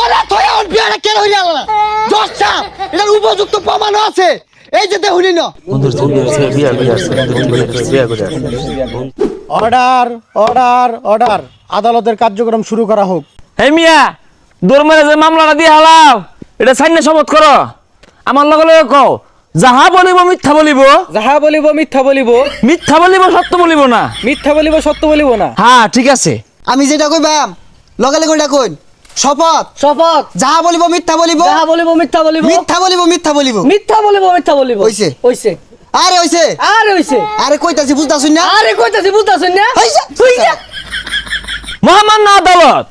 ওরা তো এখন বিয়াটা কেন হইয়া দশটা এটার উপযুক্ত প্রমাণও আছে। এই যে দেখুনি না। বিয়া বিয়া অর্ডার অর্ডার অর্ডার। আদালতের কার্যক্রম শুরু করা হোক। এই মিয়া যে মামলাটা দিয়ে হালাও এটা সাইনে শপথ করো। আমার লগে লগে কও যাহা বলিব মিথ্যা বলিব। যাহা বলিব মিথ্যা বলিব। মিথ্যা বলিব সত্য বলিব না। মিথ্যা বলিব সত্য বলিব না। হ্যাঁ ঠিক আছে। আমি যেটা কইবাম লগে লগে ওটা কইন। শপথ। শপথ। যাহা বলিব মিথ্যা বলিব। যাহা বলিব মিথ্যা বলিব। মিথ্যা বলিব মিথ্যা বলিব। মিথ্যা বলিব মিথ্যা বলিব। হইছে। হইছে। আরে হইছে। আরে হইছে। আরে কইতাছি বুঝতাছুন না? আরে কইতাছি বুঝতাছেন না? হইছে। হইছে। মহামান্য আদালত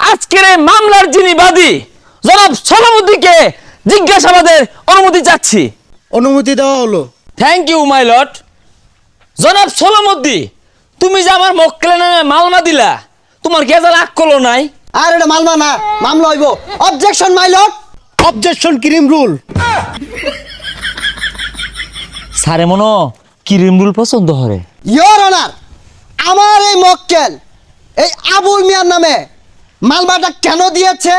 আজকের এই মামলার যিনি বাদী জনাব সলামুদ্দিকে জিজ্ঞাসাবাদের অনুমতি চাচ্ছি। অনুমতি দেওয়া হলো। থ্যাংক ইউ মাই লট জনাব সলামুদ্দি তুমি যে আমার মক্কেলের নামে মালমা দিলা তোমার গেজাল আক করল নাই। আর এটা মামলা না মামলা হইব। অবজেকশন মাই লর্ড অবজেকশন ক্রিম রুল সারে মনো কিরিম রুল পছন্দ হরে। ইয়োর অনার আমার এই মক্কেল এই আবুল মিয়ার নামে মালবাটা কেন দিয়েছে?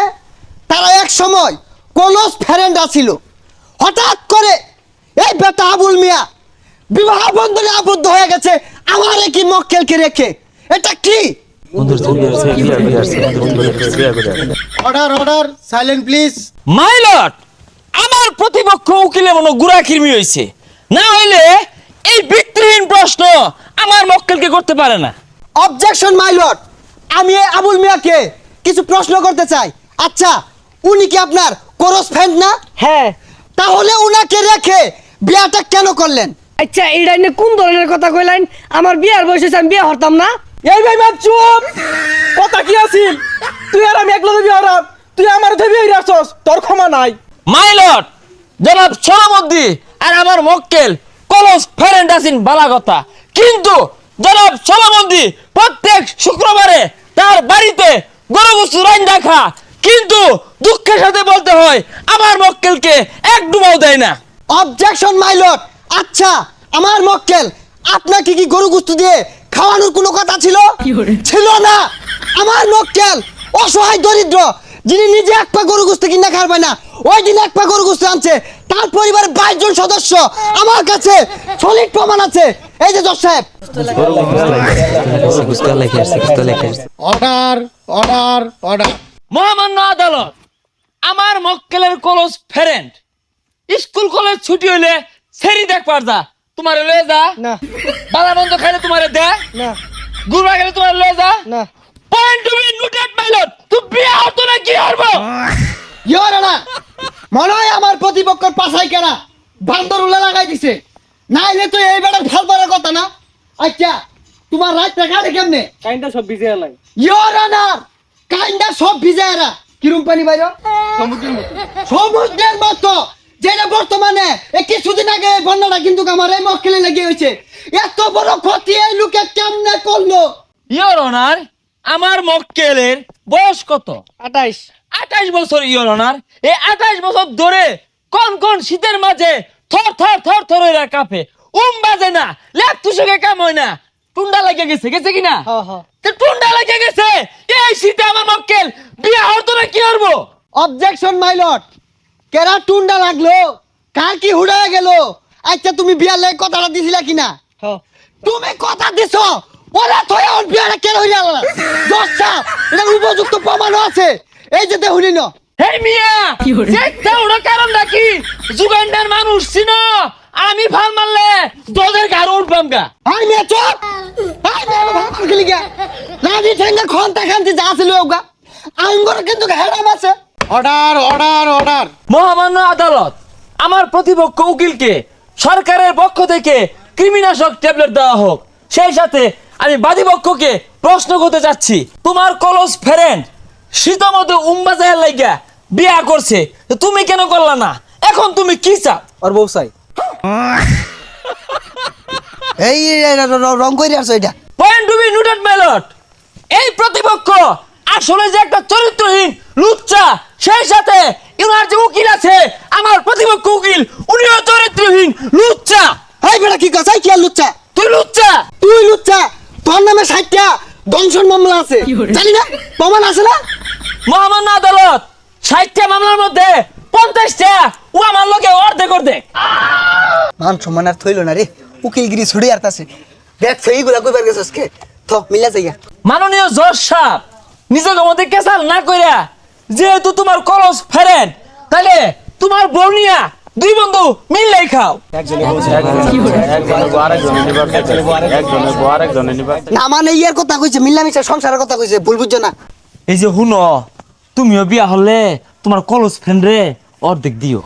তারা এক সময় কলস ফ্রেন্ড ছিল হঠাৎ করে এই বেটা আবুল মিয়া বিবাহ বন্ধনে আবদ্ধ হয়ে গেছে। আমার কি মক্কেলকে রেখে? এটা কি? Order order silent please my lord আমার প্রতিপক্ষ উকিলে মনে গুড়া কিরমি হয়েছে না হইলে এই ভিত্তিহীন প্রশ্ন আমার মক্কেলকে করতে পারে না। অবজেকশন মাই লর্ড আমি এই আবুল মিয়াকে কিছু প্রশ্ন করতে চাই। আচ্ছা উনি কি আপনার করস ফ্রেন্ড না? হ্যাঁ। তাহলে উনাকে রেখে বিয়াটা কেন করলেন? আচ্ছা এইটা নিয়ে কোন ধরনের কথা কইলেন? আমার বিয়ার বয়স হইছে, আমি বিয়ে হরতাম না? এই ভাই মাপ চুপ। কথা কি আছিল? তুই আর আমি একলা দেবি হারাম তুই আমার দেবি হইরা আসছস তোর ক্ষমা নাই। মাই লট জনাব সোনামদ্দি আর আমার মক্কেল কলস ফেরেন্ট আছেন বালা কথা কিন্তু জনাব সোনামদ্দি প্রত্যেক শুক্রবারে তার বাড়িতে গরু গুস্তু রাইন দেখা। কিন্তু দুঃখের সাথে বলতে হয় আমার মক্কেলকে এক ডুবাও দেয় না। অবজেকশন মাইলট আচ্ছা আমার মক্কেল আপনাকে কি গরু গুস্তু দিয়ে খাওয়ানোর কোনো কথা ছিল? ছিল না। আমার মক্কেল অসহায় দরিদ্র যিনি নিজে এক পা গরু গুস্তু কিনা খাবে না ওই দিন এক পা গরু গুস্তু আনছে। তার পরিবারের বাইশ জন সদস্য আমার কাছে সলিড প্রমাণ আছে। এই যে জজ সাহেব। Order order order. মহামান্য আদালত আমার মক্কেলের কলস ফেরেন্ট স্কুল কলেজ ছুটি হইলে সেরি দেখ পারদা তোমার লয়ে যা। না। বালা বন্ধ খাইলে তোমার দে। না। গুরবা গেলে তোমার লয়ে যা। না। Point to be noted my lord তুই বিয়ে হতো না কি হব ইয়োর না মনে হয় আমার প্রতিপক্ষের পাশাই কেনা বান্দর উল্লা লাগাই দিছে। নাইলে তো এই বেটার ভালো পারার কথা না। আচ্ছা তোমার রাত কাটে কেমনে? কাইন্ডা সব বিজে এলাই। ইয়োর অনার কাইন্ডা সব ভিজায়রা কিরম পানি বাইর? সমুদ্রের মতো। যেটা বর্তমানে এই বন্যাটা কিন্তু আমার এই মক্কেলে লেগে হয়েছে এত বড় ক্ষতি এই লোকে কেমনে করল? ইয়োর অনার আমার মক্কেলের বয়স কত? আঠাইশ। আঠাশ বছর ইয়োর অনার এই আঠাশ বছর ধরে কোন কোন শীতের মাঝে থর থর থর থর হইরা কাঁপে। উম বাজে না লেপ তুষকে কাম হয় না। টুন্ডা লাগে গেছে গেছে কিনা টুন্ডা লাগে গেছে। এই শীতে আমার মক্কেল বিয়ে হতো না কি করব? অবজেকশন মাই লর্ড কেরা টুন্ডা লাগল? কার কি হুড়ায় গেল? আচ্ছা তুমি বিয়ার লেগে কথাটা দিছিলা কিনা? হ্যাঁ তুমি কথা দিছো ওরা তো এখন বিয়াটা কেন হইয়া গেল দশটা এটার উপযুক্ত প্রমাণও আছে। এই যে দেখুনি না হে মিয়া চেষ্টা ওরা কারণ নাকি? যুগান্ডার মানুষ চিনো? আমি ভালো মারলে তোদের গাড়ি উঠবাম গা আই মে চুপ! আই মে ভাবল গলি গা রাজি ঠেঙ্গা খন্তা খান্তি যা ছিল ওগা। আঙ্গর কিন্তু হেডাম আছে। Order order order. মহামান্য আদালত আমার প্রতিপক্ষ উকিলকে সরকারের পক্ষ থেকে কৃমিনাশক ট্যাবলেট দেওয়া হোক। সেই সাথে আমি বাদীপক্ষকে প্রশ্ন করতে চাচ্ছি তোমার কলস ফ্রেন্ড শীতমতো উম্বাজাহের লাইগা বিয়া করছে তো তুমি কেন করলা না? এখন তুমি কি চাও? আর বউ চাই। এই রং কইরে আসো এটা। Point to be noted my lord এই প্রতিপক্ষ আসলে যে একটা চরিত্রহীন লুচ্চা সেই সাথে ইউনার যে উকিল আছে আমার প্রতিপক্ষ উকিল উনিও চরিত্রহীন লুচ্চা। এই বেটা কি কথা কি আর লুচ্চা? তুই লুচ্চা? তুই লুচ্চা? তোর নামে ষাটটা দংশন মামলা আছে। জানি না প্রমাণ আছে না? মহামান্য আদালত ষাটটা মামলার মধ্যে পঞ্চাশটা ও আমার লোকে অর্ধেক অর্ধেক। মান সম্মান আর থইল না রে উকিলগিরি ছুড়ে আর তাছে। দেখ সেইগুলা কইবার গেছস কে? থ মিলা যাইয়া। মাননীয় জজ সাহেব নিজেকে মধ্যে কেসাল না কইরা যেহেতু তোমার কলস ফেরেন তাহলে তোমার বর্ণিয়া দুই বন্ধু মিললেই খাও। না মানে ইয়ার কথা কইছে মিলামিশা সংসারের কথা কইছে ভুল বুঝছ না। এই যে হুনো তুমিও বিয়া হলে তোমার কলস ফ্রেন্ড রে অর্ধেক দিও।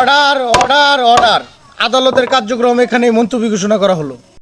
Order order order. আদালতের কার্যক্রম এখানে মন্তব্য ঘোষণা করা হলো।